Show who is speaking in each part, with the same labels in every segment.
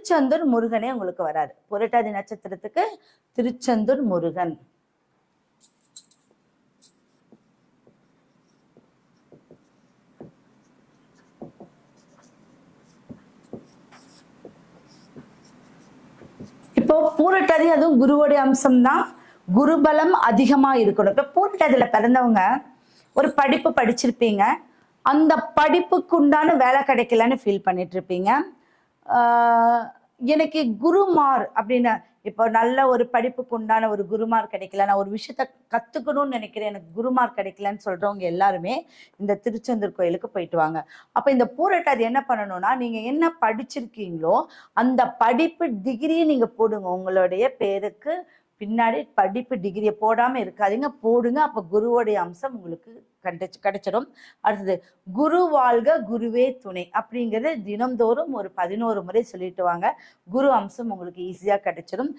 Speaker 1: திருச்செந்தூர் முருகனே உங்களுக்கு வராரு. புரட்டாதி நட்சத்திரத்துக்கு திருச்செந்தூர் முருகன். இப்போ பூரட்டாதி அதுவும் குருவோடைய அம்சம் தான் குருபலம் அதிகமா இருக்கணும். இப்போ பூரட்டாதியில பிறந்தவங்க ஒரு படிப்பு படிச்சிருப்பீங்க. அந்த படிப்புக்கு உண்டான வேலை கிடைக்கலன்னு ஃபீல் பண்ணிட்டு இருப்பீங்க. எனக்கு குருமார் அப்படின்னு இப்போ நல்ல ஒரு படிப்புக்கு உண்டான ஒரு குருமார் கிடைக்கல. நான் ஒரு விஷயத்த கற்றுக்கணும்னு நினைக்கிறேன். எனக்கு குருமார் கிடைக்கலன்னு சொல்கிறவங்க எல்லாருமே இந்த திருச்செந்தூர் கோயிலுக்கு போயிட்டு வாங்க. அப்போ இந்த பூரட்டாதி என்ன பண்ணணும்னா நீங்கள் என்ன படிச்சிருக்கீங்களோ அந்த படிப்பு டிகிரியை நீங்கள் போடுங்க. உங்களுடைய பேருக்கு பின்னாடி படிப்பு டிகிரியை போடாமல் இருக்காதீங்க. போடுங்க. அப்போ குருவோடைய அம்சம் உங்களுக்கு கிடைச்சு கிடைச்சிடும். அடுத்தது குரு வாழ்க குருவே துணை அப்படிங்கிறது தினம்தோறும் ஒரு பதினோரு முறை சொல்லிட்டு வாங்க. குரு அம்சம் உங்களுக்கு ஈஸியாக கிடைச்சிடும்.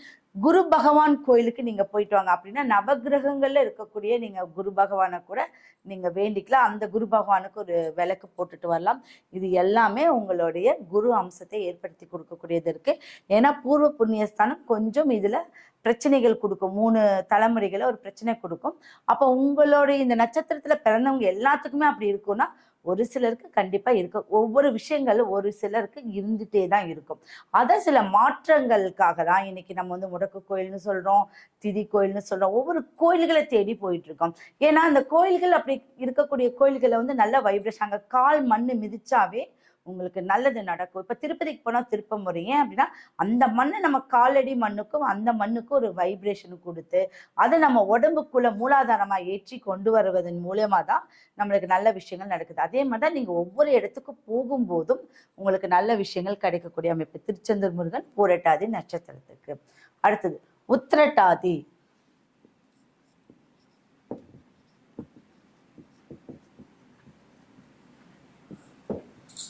Speaker 1: குரு பகவான் கோயிலுக்கு நீங்கள் போயிட்டு வாங்க. அப்படின்னா நவகிரகங்களில் இருக்கக்கூடிய நீங்கள் குரு பகவானை கூட நீங்கள் வேண்டிக்கலாம். அந்த குரு பகவானுக்கு ஒரு விளக்கு போட்டுட்டு வரலாம். இது எல்லாமே உங்களுடைய குரு அம்சத்தை ஏற்படுத்தி கொடுக்கக்கூடியது இருக்குது ஏன்னா பூர்வ புண்ணியஸ்தானம் கொஞ்சம் இதில் பிரச்சனைகள் கொடுக்கும். மூணு தலைமுறைகளை ஒரு பிரச்சனை கொடுக்கும். அப்போ உங்களுடைய இந்த நட்சத்திரத்துல பிறந்தவங்க எல்லாத்துக்குமே அப்படி இருக்கும்னா ஒரு சிலருக்கு கண்டிப்பா இருக்கும். ஒவ்வொரு விஷயங்களும் ஒரு சிலருக்கு இருந்துட்டே தான் இருக்கும். அதை சில மாற்றங்களுக்காக தான் இன்னைக்கு நம்ம வந்து முடக்கு கோயில்னு சொல்றோம் திதி கோயில்னு சொல்றோம். ஒவ்வொரு கோயில்களை தேடி போயிட்டுருக்கோம் ஏன்னா அந்த கோயில்கள் அப்படி இருக்கக்கூடிய கோயில்களை வந்து நல்ல வைப்ரேஷன் அங்க கால் மண்ணு மிதிச்சாவே உங்களுக்கு நல்லது நடக்கும். இப்போ திருப்பதிக்கு போனால் திருப்பமுறை ஏன் அப்படின்னா அந்த மண்ணை நம்ம காலடி மண்ணுக்கும் அந்த மண்ணுக்கும் ஒரு வைப்ரேஷன் கொடுத்து அதை நம்ம உடம்புக்குள்ள மூலாதாரமாக ஏற்றி கொண்டு வருவதன் மூலயமா தான் நம்மளுக்கு நல்ல விஷயங்கள் நடக்குது. அதே மாதிரி தான் நீங்கள் ஒவ்வொரு இடத்துக்கும் போகும்போதும் உங்களுக்கு நல்ல விஷயங்கள் கிடைக்கக்கூடிய அமைப்பு. திருச்செந்தூர் முருகன் பூரட்டாதி நட்சத்திரத்துக்கு. அடுத்தது உத்திரட்டாதி.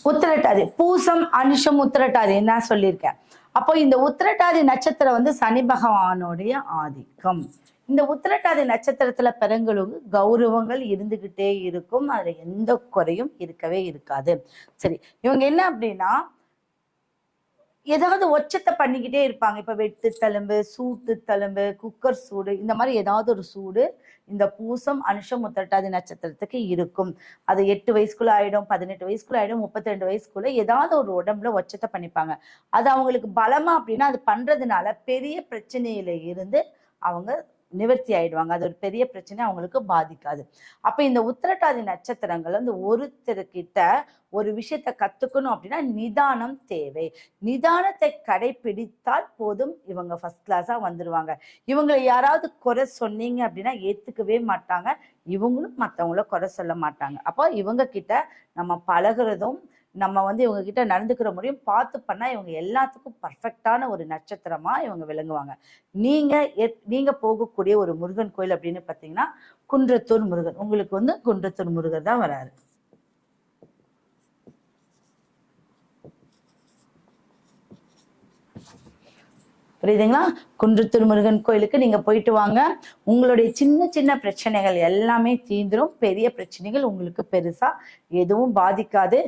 Speaker 1: உத்திரட்டாதி பூசம் அனுஷம் உத்திரட்டாதி நான் சொல்லியிருக்கேன்? அப்போ இந்த உத்திரட்டாதி நட்சத்திரம் வந்து சனி பகவானுடைய ஆதிக்கம். இந்த உத்திரட்டாதி நட்சத்திரத்துல பிறங்களுக்கு கௌரவங்கள் இருந்துகிட்டே இருக்கும். அதுல எந்த குறையும் இருக்கவே இருக்காது. சரி இவங்க என்ன அப்படின்னா ஏதாவது ஒச்சத்தை பண்ணிக்கிட்டே இருப்பாங்க. இப்போ வெட்டு தழும்பு சூட்டு தழும்பு குக்கர் சூடு இந்த மாதிரி ஏதாவது ஒரு சூடு இந்த பூசம் அனுஷம் உத்திரட்டாதி நட்சத்திரத்துக்கு இருக்கும். அது எட்டு வயசுக்குள்ள ஆயிடும் பதினெட்டு வயசுக்குள்ள ஆயிடும் முப்பத்தி ரெண்டு வயசுக்குள்ள ஏதாவது ஒரு உடம்புல ஒச்சத்தை பண்ணிப்பாங்க. அது அவங்களுக்கு பலமா அப்படின்னா அது பண்றதுனால பெரிய பிரச்சனையில இருந்து அவங்க நிவர்த்தி ஆயிடுவாங்க. அது ஒரு பெரிய பிரச்சனை அவங்களுக்கு பாதிக்காது. அப்ப இந்த உத்திரட்டாதி நட்சத்திரங்கள் வந்து ஒருத்தர்கிட்ட ஒரு விஷயத்த கத்துக்கணும் அப்படின்னா நிதானம் தேவை. நிதானத்தை கடைபிடித்தால் போதும் இவங்க ஃபர்ஸ்ட் கிளாஸா வந்துருவாங்க. இவங்களை யாராவது குறை சொன்னீங்க அப்படின்னா ஏத்துக்கவே மாட்டாங்க. இவங்களும் மற்றவங்கள குறை சொல்ல மாட்டாங்க. அப்போ இவங்க கிட்ட நம்ம பழகுறதும் நம்ம வந்து இவங்க கிட்ட நடந்துக்கிற முறையும் பார்த்து பண்ணா இவங்க எல்லாத்துக்கும் பர்ஃபெக்டான ஒரு நட்சத்திரமா இவங்க விளங்குவாங்க. நீங்க எத்- நீங்க போகக்கூடிய ஒரு முருகன் கோயில் அப்படின்னு பார்த்தீங்கன்னா குன்றத்தூர் முருகன். உங்களுக்கு வந்து குன்றத்தூர் முருகர் தான் வராரு. புரியுதுங்களா? குன்றத்தூர் முருகன் கோயிலுக்கு நீங்க போயிட்டு வாங்க. உங்களுடைய சின்ன சின்ன பிரச்சனைகள் எல்லாமே தீந்துரும் பெரிய பிரச்சனைகள் உங்களுக்கு பெருசா எதுவும் பாதிக்காது.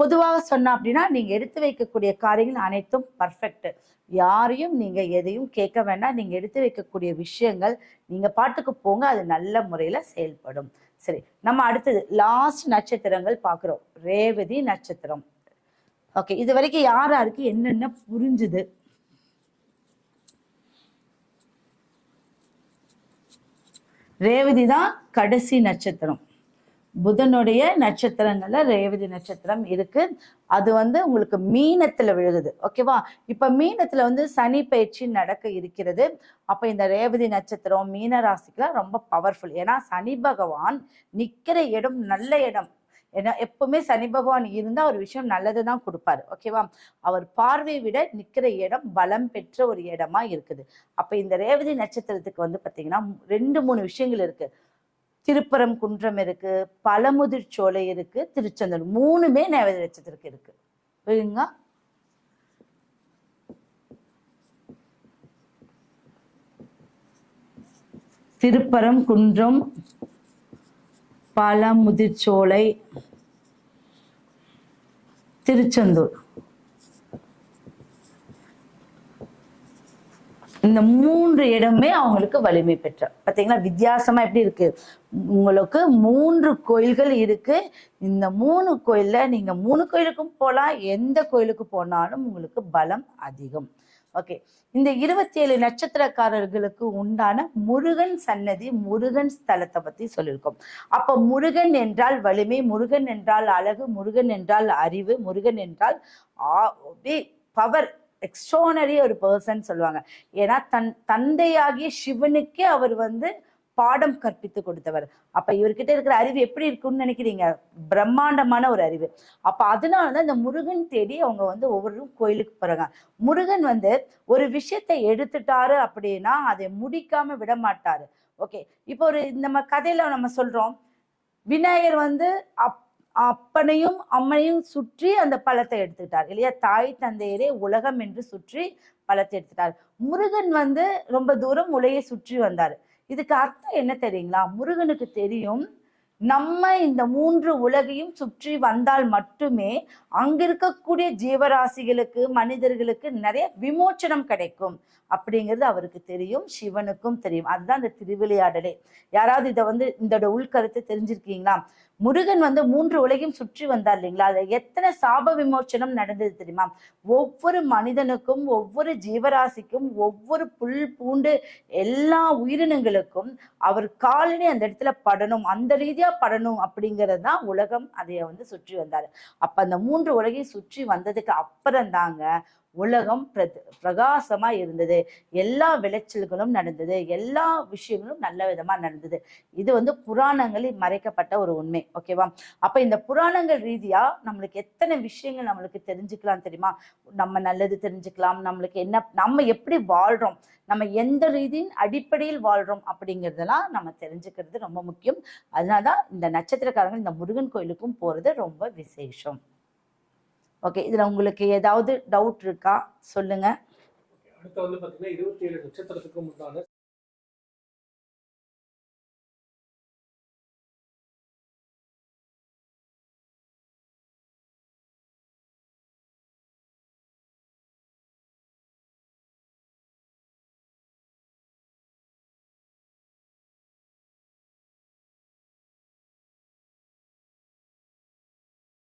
Speaker 1: பொதுவாக சொன்னா அப்படின்னா நீங்க எடுத்து வைக்கக்கூடிய காரியங்கள் அனைத்தும் பர்ஃபெக்ட் யாரையும் நீங்க எதையும் கேட்க வேண்டாம். நீங்க எடுத்து வைக்கக்கூடிய விஷயங்கள் நீங்க பாட்டுக்கு போங்க அது நல்ல முறையில செயல்படும். சரி நம்ம அடுத்தது லாஸ்ட் நட்சத்திரங்கள் பார்க்குறோம். ரேவதி நட்சத்திரம். ஓகே இது வரைக்கும் யார் யாருக்கு என்னென்ன புரிஞ்சுது? ரேவதி தான் கடைசி நட்சத்திரம். புதனுடைய நட்சத்திரங்கள்ல ரேவதி நட்சத்திரம் இருக்கு. அது வந்து உங்களுக்கு மீனத்துல விழுகுது. ஓகேவா இப்ப மீனத்துல வந்து சனி பயிற்சி நடக்க இருக்கிறது. அப்ப இந்த ரேவதி நட்சத்திரம் மீன ராசிக்குலாம் ரொம்ப பவர்ஃபுல் ஏன்னா சனி பகவான் நிக்கிற இடம் நல்ல இடம். ஏன்னா எப்பவுமே சனி பகவான் இருந்தால் ஒரு விஷயம் நல்லது தான் கொடுப்பாரு ஓகேவா? அவர் பார்வை விட நிற்கிற இடம் பலம் பெற்ற ஒரு இடமா இருக்குது. அப்போ இந்த ரேவதி நட்சத்திரத்துக்கு வந்து பார்த்தீங்கன்னா ரெண்டு மூணு விஷயங்கள் இருக்கு. திருப்பரம் குன்றம் இருக்கு பழமுதிர் சோலை இருக்கு திருச்செந்தூர் மூணுமே ரேவதி நட்சத்திரத்துக்கு இருக்கு. புரியுங்களா திருப்பரம் குன்றம் பழமுதிர்ச்சோலை திருச்செந்தூர். இந்த மூன்று இடமே அவங்களுக்கு வலிமை பெற்ற. பார்த்தீங்களா வித்தியாசமா எப்படி இருக்கு? உங்களுக்கு மூன்று கோயில்கள் இருக்கு. இந்த மூணு கோயில்ல நீங்க மூணு கோயிலுக்கும் போகலாம் எந்த கோயிலுக்கு போனாலும் உங்களுக்கு பலம் அதிகம். ஓகே இந்த இருபத்தி ஏழு நட்சத்திரக்காரர்களுக்கு உண்டான முருகன் சன்னதி முருகன் ஸ்தலத்தை பத்தி சொல்லியிருக்கோம். அப்ப முருகன் என்றால் வலிமை முருகன் என்றால் அழகு முருகன் என்றால் அறிவு முருகன் என்றால் பவர் எக்ஸ்ட்ரானரி ஒரு பர்சன் சொல்லுவாங்க. ஏன்னா தன் தந்தையாகிய சிவனுக்கே அவர் வந்து பாடம் கற்பித்து கொடுத்தவர். அப்ப இவர்கிட்ட இருக்கிற அறிவு எப்படி இருக்கும்னு நினைக்கிறீங்க? பிரம்மாண்டமான ஒரு அறிவு. அப்ப அதனாலதான் இந்த முருகன் தேடி அவங்க வந்து ஒவ்வொரு கோயிலுக்கு போறாங்க. முருகன் வந்து ஒரு விஷயத்தை எடுத்துட்டாரு அப்படின்னா அதை முடிக்காம விட மாட்டாரு. ஓகே. இப்போ ஒரு நம்ம கதையில நம்ம சொல்றோம். விநாயகர் வந்து அப் அப்பனையும் அம்மனையும் சுற்றி அந்த பழத்தை எடுத்துக்கிட்டார் இல்லையா? தாய் தந்தையரே உலகம் என்று சுற்றி பழத்தை எடுத்துட்டார் முருகன் வந்து ரொம்ப தூரம் உலகை சுற்றி வந்தார். இதுக்கு அர்த்தம் என்ன தெரியுங்களா? முருகனுக்கு தெரியும் நம்ம இந்த மூன்று உலகையும் சுற்றி வந்தால் மட்டுமே அங்க இருக்கக்கூடிய ஜீவராசிகளுக்கு மனிதர்களுக்கு நிறைய விமோச்சனம் கிடைக்கும். அப்படிங்கிறது அவருக்கு தெரியும் சிவனுக்கும் தெரியும். அதுதான் இந்த திருவிளையாடலே. யாராவது இதை வந்து இதோட உள்கருத்தை தெரிஞ்சிருக்கீங்களா? முருகன் வந்து மூன்று உலகையும் சுற்றி வந்தார் இல்லைங்களா? அது எத்தனை சாப விமோச்சனம் நடந்தது தெரியுமா? ஒவ்வொரு மனிதனுக்கும் ஒவ்வொரு ஜீவராசிக்கும் ஒவ்வொரு புல் பூண்டு எல்லா உயிரினங்களுக்கும் அவர் காலனி அந்த இடத்துல படணும் அந்த ரீதியா படணும் அப்படிங்கிறது தான் உலகம் அதைய வந்து சுற்றி வந்தாரு. அப்ப அந்த மூன்று உலகையும் சுற்றி வந்ததுக்கு அப்புறம் தாங்க உலகம் பிரகாசமா இருந்தது. எல்லா விளைச்சல்களும் நடந்தது. எல்லா விஷயங்களும் நல்ல விதமா நடந்தது. இது வந்து புராணங்களில் மறைக்கப்பட்ட ஒரு உண்மை. ஓகேவா அப்ப இந்த புராணங்கள் ரீதியா நம்மளுக்கு எத்தனை விஷயங்கள் நம்மளுக்கு தெரிஞ்சுக்கலாம் தெரியுமா? நம்ம நல்லது தெரிஞ்சுக்கலாம். நம்மளுக்கு என்ன நம்ம எப்படி வாழ்றோம்? நம்ம எந்த ரீதியின் அடிப்படையில் வாழ்றோம்? அப்படிங்கிறதெல்லாம் நம்ம தெரிஞ்சுக்கிறது ரொம்ப முக்கியம். அதனாலதான் இந்த நட்சத்திரக்காரங்க இந்த முருகன் கோயிலுக்கும் போறது ரொம்ப விசேஷம். ஓகே இதுல உங்களுக்கு ஏதாவது டவுட் இருக்கா? சொல்லுங்க.
Speaker 2: அடுத்து வந்து பாத்தீங்கன்னா இருபத்தி ஏழு நட்சத்திரத்துக்கும் உண்டான